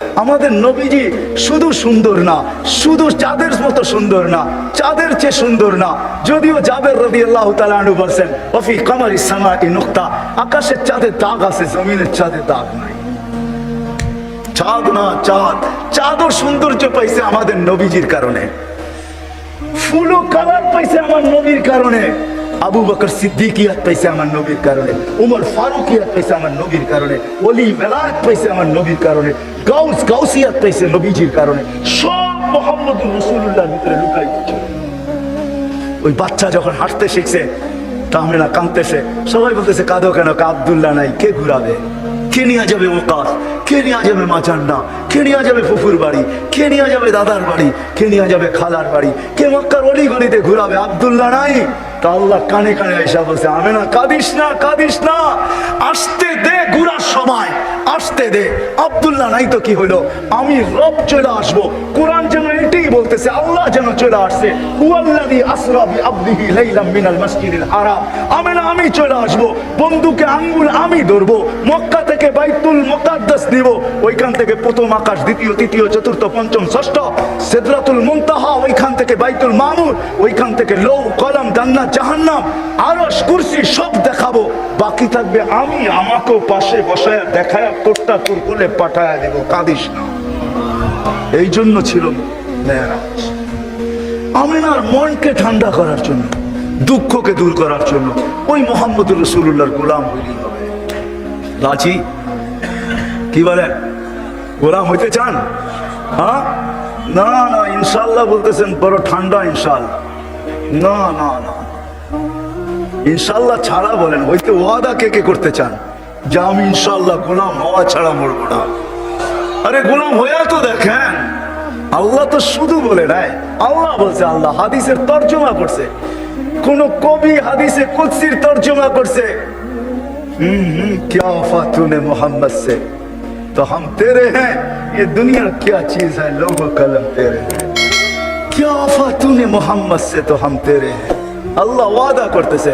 আমাদের নবীজি শুধু সুন্দর না, শুধু চাঁদের মতো সুন্দর না, চাঁদের চেয়ে সুন্দর না। যদিও জাবের রবি আল্লাহ তালু বলছেন অফি কামার ইসামা নুক্তা আকাশের চাঁদের দাগ আছে, জমিনের চাঁদের দাগ নাই। চাঁদ না, চাঁদ। চাঁদও সৌন্দর্য পাইছে আমাদের নবীজির কারণে। ফুলও কালার পাইছে আমার নবীর কারণে। আবু বকর সিদ্দিকিয়াত পাইছে আমার নবীর কারণে, উমর ফারুকিয়াত পাইছে আমার নবীর কারণে অলি বেলায়ত পাইছে আমার নবীর কারণে, গাউস গাউসিয়াত পাইছে নবীজির কারণে, সব মোহাম্মদ রসুল্লাহর ভিতরে লুকাই ওই বাচ্চা যখন হাঁটতে শিখছে তাহমেনা কাঁদতেছে, সবাই বলতেছে, কাঁদো কেন? আবদুল্লাহ নাই, কে ঘুরাবে? কে নিয়ে যাবে ওকাস কে নিয়ে যাবে মাচান্ডা কে নিয়ে যাবে ফুফুর বাড়ি? কে নিয়ে যাবে দাদার বাড়ি? কে নিয়ে যাবে খালার বাড়ি? কে মক্কার অলি গলিতে ঘুরাবে? আবদুল্লাহ নাই। তা আল্লাহ কানে কানে এসা বলছে আমি না কাঁদিস না কাঁদিস না। আসতে দে ঘুরার সময়, আসতে দে। আবদুল্লাহ, নাই তো কি হলো? আমি রব চলে আসব। কোরআন যেন এটাই বলতেছে, আল্লাহ যেন চলে আসছে। হুয়াল্লাযী আসরা বিআবদিহি লাইলাম মিনাল মাসজিদিল হারাম। আমি না আমি চলে আসব। বন্ধুকে আঙ্গুল আমি ধরবো। মক্কা থেকে বাইতুল মুকাদ্দাস নিব। ওইখান থেকে প্রথম আকাশ, দ্বিতীয়, তৃতীয়, চতুর্থ, পঞ্চম, ষষ্ঠ, সিদরাতুল মুনতাহা, ওইখান থেকে বাইতুল মামুর, ওইখান থেকে লৌ কলম, জান্নাত জাহান্নাম, আরশ, কুরসি সব দেখাবো। বাকি থাকবে আমি আমাকেও পাশে বসায় দেখায় তোরটা তোর কোলে পাঠায় দেবো, কাঁদিস না। এই জন্য ছিল আমিনার মনকে ঠান্ডা করার জন্য, দুঃখকে দূর করার জন্য ওই মোহাম্মদ রসুল্লাহর গোলাম হইলেই হবে। রাজি কি বলেন গোলাম হইতে চান? হ্যাঁ? না না ইনশাল্লাহ বলতেছেন, বড় ঠান্ডা ইনশাল্লাহ না না না। ইনশাল্লাহ ছাড়া বলেন হইতে ওয়াদা কে কে করতে চান যে আমি ইনশাল্লাহ গোলাম হওয়া ছাড়া মরবো না আরে গোলাম হইয়া তো দেখেন আল্লাহ তো শুধু বলে নাই আল্লাহ বলছে আল্লাহ হাদিসের তর্জমা করছে কোন কবি হাদিসে কুৎসির তর্জমা করছে हम्म, हम्म, क्या वफा तूने मोहम्मद से तो हम तेरे हैं ये दुनिया क्या चीज है लोगों कलम तेरे हैं क्या वफा तूने मोहम्मद से तो हम तेरे हैं আল্লাহ ওয়াদা করতেছে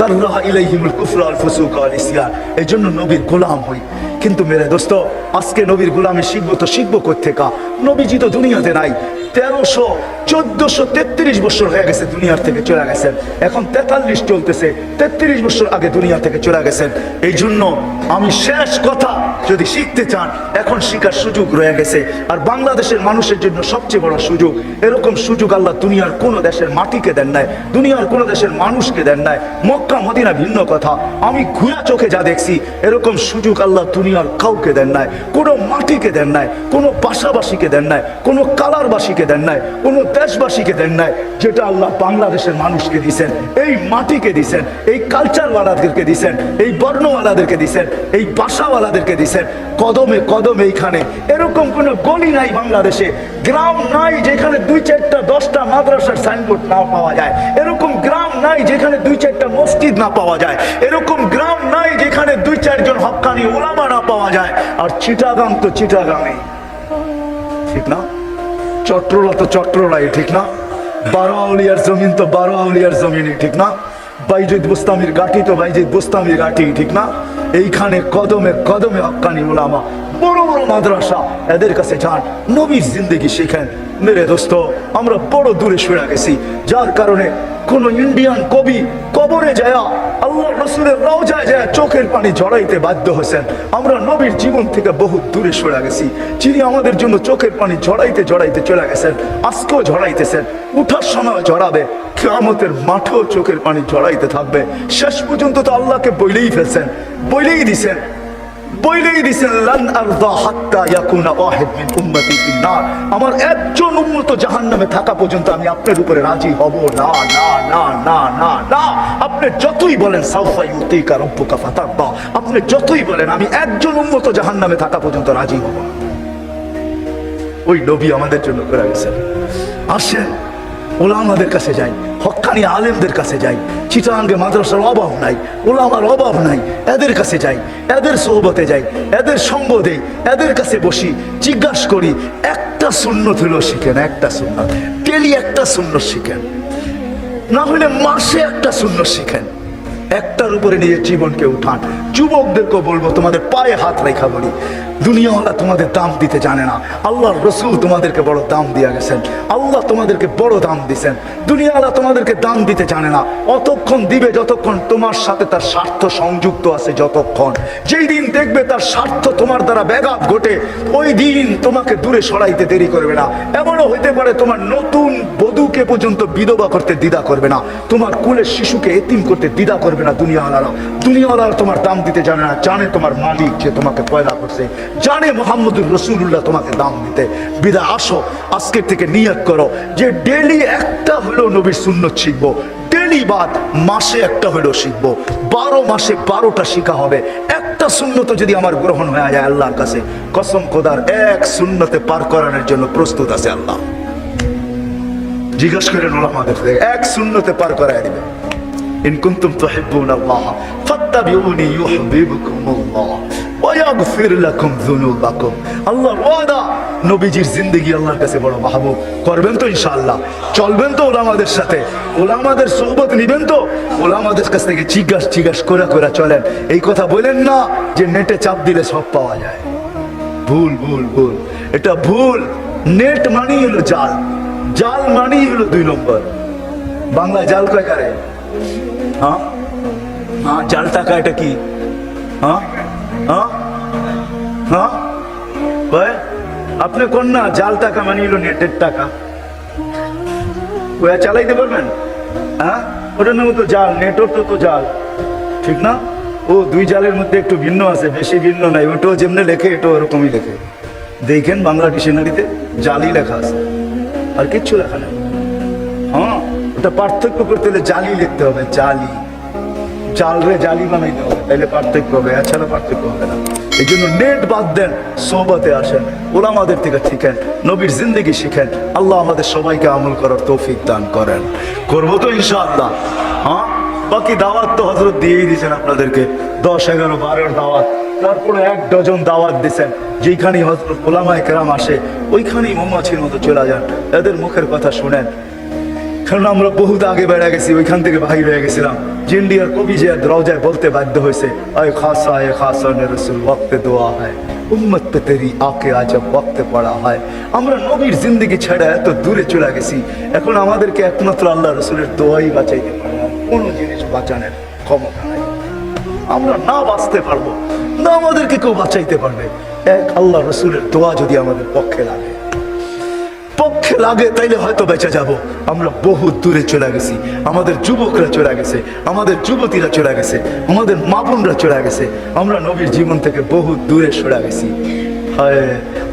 কাররাহ ইলাইহিমুল কুফর আল ফুসুক আল ইসয়ান এই জন্য নবীর গোলাম হই। কিন্তু মেরে দোস্ত, আজকে নবীর গোলামে শিখব তো শিখব কোথেকা নবীজি তো দুনিয়াতে নাই। তেরোশো, চোদ্দশো তেত্রিশ বছর হয়ে গেছে দুনিয়ার থেকে চলে গেছেন। এখন তেতাল্লিশ চলতেছে, তেত্রিশ বছর আগে দুনিয়া থেকে চলে গেছেন। এই জন্য আমি শেষ কথা যদি শিখতে চান, এখন শিখার সুযোগ রয়ে গেছে। আর বাংলাদেশের মানুষের জন্য সবচেয়ে বড় সুযোগ, এরকম সুযোগ আল্লাহ দুনিয়ার কোন দেশের মাটিকে দেন নাই, দুনিয়ার কোন দেশের মানুষকে দেন নাই। মক্কা, মদিনা ভিন্ন কথা। আমি ঘুরা চোখে যা দেখছি, এরকম সুযোগ আল্লাহ দুনিয়ার কাউকে দেন নাই, কোনো মাটিকে দেন নাই, কোনো পাশাবাসীকে দেন নাই, কোনো কালারবাসীকে দেন নাই, কোনো দেশবাসীকে দেন নাই, যেটা আল্লাহ বাংলাদেশের মানুষকে দিছেন এই মাটিকে দিছেন এই কালচারওয়ালাদেরকে দিছেন এই বর্ণওয়ালাদেরকে দিছেন এই বাসাওয়ালাদেরকে দিছেন কদমে কদমে এইখানে। এরকম কোনো গলি নাই বাংলাদেশে। গ্রাম নাই যেখানে দুই চারটা, দশটা মাদ্রাসার সাইনবোর্ড না পাওয়া যায়। এরকম গ্রাম নাই যেখানে দুই চারটা মসজিদ না পাওয়া যায়। এরকম গ্রাম নাই যেখানে দুই চারজন হক্কানি ওলামা না পাওয়া যায়। আর চিটাগাং তো চিটাগাংই ঠিক না? চট্রলা তো চট্রলাই, ঠিক না? বারো আউলিয়ার জমিন তো বারো আউলিয়ার জমিনই, ঠিক না? বাইজিদ বুস্তামির গাঠি তো বাইজিদ বুস্তামির গাঠি ঠিক না? এইখানে কদমে কদমে হকানি ওলামা, বড় বড় মাদ্রাসা, এদের কাছে যান। নবীর জিন্দগি শেখেন। মেরে দোস্ত, আমরা বড় দূরে সরে গেছি। যার কারণে কোন ইন্ডিয়ান কবি কবরে যায় আল্লাহ রসুলের রওজায় যায়, চোখের পানি জড়াইতে বাধ্য হয়েছেন আমরা নবীর জীবন থেকে বহু দূরে সরে গেছি। যিনি আমাদের জন্য চোখের পানি ঝরাইতে ঝরাইতে চলে গেছেন, আজকেও ঝরাইতেছেন উঠার সময় ঝরাবে কেয়ামতের মাঠেও চোখের পানি ঝরাইতে থাকবে। শেষ পর্যন্ত তো আল্লাহকে বইলেই ফেলছেন, বইলেই দিছেন। বইলেই দিছেন, লান আরদা হাত্তা ইয়াকুনা ওয়াহিদ মিন উম্মতি ফিন্নার। আমার একজন উম্মত জাহান্নামে থাকা পর্যন্ত আমি আপনার উপরে রাজি হব। না না না না না না। আপনি যতই বলেন, সাউফা ইউতিকা রব্বুকা ফাতারদা। আপনি যতই বলেন, আমি একজন উম্মত জাহান্নামে থাকা পর্যন্ত রাজি হব। ওই নবী আমাদের জন্য করে গেছেন। আসেন ওলা আমাদের কাছে যাই। হক্কানি আলেমদের কাছে যাই। চিটাঙ্গে মাদ্রাসার অভাব নাই ওলামার অভাব নাই, এদের কাছে যাই, এদের সৌবতে যাই, এদের সঙ্গ দেই, এদের কাছে বসি, জিজ্ঞাসা করি, একটা শূন্য থেকে শিখেন, একটা শূন্য ডেলি একটা শূন্য শিখেন। না হলে মাসে একটা শূন্য শিখেন। একটার উপরে নিজের জীবনকে উঠান। যুবকদেরকে বলব, তোমাদের পায়ে হাত রেখা বলি। দুনিয়াওয়ালা তোমাদের দাম দিতে জানে না। আল্লাহর রসুল তোমাদেরকে বড় দাম দিয়ে গেছেন। আল্লাহ তোমাদেরকে বড় দাম দিছেন। দুনিয়াওয়ালা তোমাদেরকে দাম দিতে জানে না। অতক্ষণ দিবে যতক্ষণ তোমার সাথে তার স্বার্থ সংযুক্ত আছে যতক্ষণ। যেই দিন দেখবে তার স্বার্থ তোমার দ্বারা ব্যাঘাত ঘটে, ওই দিন তোমাকে দূরে সরাইতে দেরি করবে না। এমনও হইতে পারে তোমার নতুন বধূকে পর্যন্ত বিধবা করতে দ্বিধা করবে না। তোমার কুলের শিশুকে এতিম করতে দ্বিধা করবে না দুনিয়াওয়ালারা। দুনিয়াওয়ালারা তোমার দাম দিতে জানে না, জানে তোমার মালিক যে তোমাকে পয়দা করছে, জানে মোহাম্মদুর রসুল্লাহ তোমাকে দাম দিতে। বিদা, আসো, আজকের থেকে নিয়ত করো যে ডেলি একটা হলো নবীর সুন্নত শিখব ডেলি বাদ, মাসে একটা হলেও শিখব। বারো মাসে বারোটা শিখা হবে। একটা শূন্যত যদি আমার গ্রহণ হয়ে যায় আল্লাহর কাছে, কসম খোদার, এক শূন্যতে পার করানোর জন্য প্রস্তুত আছে আল্লাহ। জিজ্ঞাসা করেন ওলামাদের, এক শূন্যতে পার করায় দিবে ইন কুনতুম তুহিব্বুনা আল্লাহ ফাত্তাবিউনি ইউহিব্বুকুমুল্লাহ ওয়া ইয়াগফির লাকুম যুনুবাকুম আল্লাহর ওয়াদা, নবীজির জিন্দেগি আল্লাহর কাছে বড় মাহবুব। করবেন তো ইনশাআল্লাহ, চলবেন তো ওলামাদের সাথে। ওলামাদের সোহবত নিবেন তো। ওলামাদের কাছ থেকে জিজ্ঞাস জিজ্ঞাস করে করে চলেন। এই কথা বলেন না যে নেটে চাপ দিলে সব পাওয়া যায়। ভুল ভুল ভুল। এটা ভুল। নেট মানেই হলো জাল। জাল মানেই হলো দুই নম্বর। বাংলা জাল কয় কারে? হ্যাঁ? হ্যাঁ জাল টাকা এটা কি? হ্যাঁ? হ্যাঁ? হ্যাঁ? আপনি কোন না, জাল টাকা মানে হলো নেটের টাকা। ওয়া চালাইতে পারবেন? হ্যাঁ? ওটার নাম তো জাল নেটওয়ার্ক তো জাল। ঠিক না? ও, দুই জালের মধ্যে একটু ভিন্ন আছে, বেশি ভিন্ন নাই, ওটাও যেমনি লেখে, এটাও ওরকমই লেখে। দেখেন বাংলা ডিকশনারিতে জালই লেখা আছে। আর কিচ্ছু লেখা নেই। হ্যাঁ? ওটা পার্থক্য করতে হলে জালি লিখতে হবে, জালি। জালরে জালি বানাইতে হবে, তাইলে পার্থক্য হবে, এছাড়া পার্থক্য হবে না। এই জন্য নেট বাদ দেন সোহবতে আসেন, ওলামাদের থেকে শিখেন, নবীর জিন্দগি শিখেন, আল্লাহ আমাদের সবাইকে আমল করার তৌফিক দান করেন। করব তো ইনশাআল্লাহ হ্যাঁ? বাকি দাওয়াত তো হজরত দিয়েই দিয়েছেন আপনাদেরকে, দশ, এগারো, বারোর দাওয়াত। তারপরে এক ডজন দাওয়াত দিয়েছেন যেখানে হজরত ওলামায় কেরাম আসে, ওইখানেই মৌমাছির মতো চলে যান। এদের মুখের কথা শুনেন কারণ আমরা বহুত আগে বেড়ে গেছি, ওইখান থেকে বাহির হয়ে গেছিলাম। যে ইন্ডিয়ার কবি যে রওজায় বলতে বাধ্য হয়েছে, আয় খাসা আয় খাসা নে রসুল, ওয়াক্তে দোয়া হয়। উম্মত পে তেরি আকে আজব ওয়াক্তে পড়া হয়। আমরা নবীর জিন্দগি ছেড়ে এত দূরে চলে গেছি। এখন আমাদেরকে একমাত্র আল্লাহ রসুলের দোয়াই বাঁচাইতে পারে কোনো জিনিস বাঁচানোর ক্ষমতা নাই। আমরা না বাঁচতে পারব, না আমাদেরকে কেউ বাঁচাইতে পারবে। এক আল্লাহ রসুলের দোয়া যদি আমাদের পক্ষে লাগে পক্ষে লাগে, তাইলে হয়তো বেঁচে যাব। আমরা বহু দূরে চলে গেছি। আমাদের যুবকরা চলে গেছে, আমাদের যুবতীরা চলে গেছে, আমাদের মা বোনরা চলে গেছে। আমরা নবীর জীবন থেকে বহু দূরে সরে গেছি।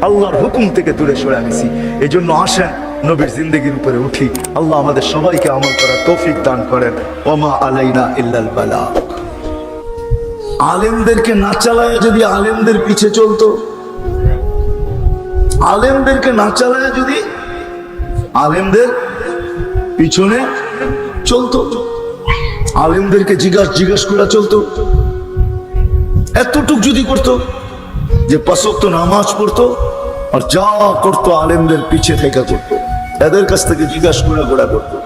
আল্লাহর হুকুম থেকে দূরে সরে গেছি। এই জন্য আসেন, নবীর জিন্দগির উপরে উঠি। আল্লাহ আমাদের সবাইকে আমল করার তৌফিক দান করেন। ওমা আলাইনা ইল্লাল বালা। আলেমদেরকে না চালায় যদি আলেমদের পিছে চলতো? আলেমদেরকে না চালায় যদি আলেমদের পিছনে চলতো। আলেমদেরকে জিজ্ঞাসা জিজ্ঞাসা করা চলতো। এতটুক যদি করতো যে পাশক্ত নামাজ পড়তো আর যা করতো আলেমদের পিছে থেকে করতো, এদের কাছ থেকে জিজ্ঞাসা করে গোড়া করতো।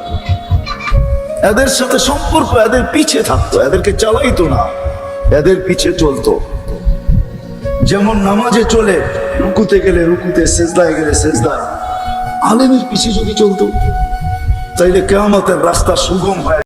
এদের সাথে সম্পর্ক এদের পিছে থাকতো, এদেরকে চালাইতো না, এদের পিছে চলতো। যেমন নামাজে চলে, রুকুতে গেলে রুকুতে সেজদায় গেলে সেজদায়। আলেমের পিছিয়ে যদি চলতো তাইলে কেমতের রাস্তা সুগম হয়ে।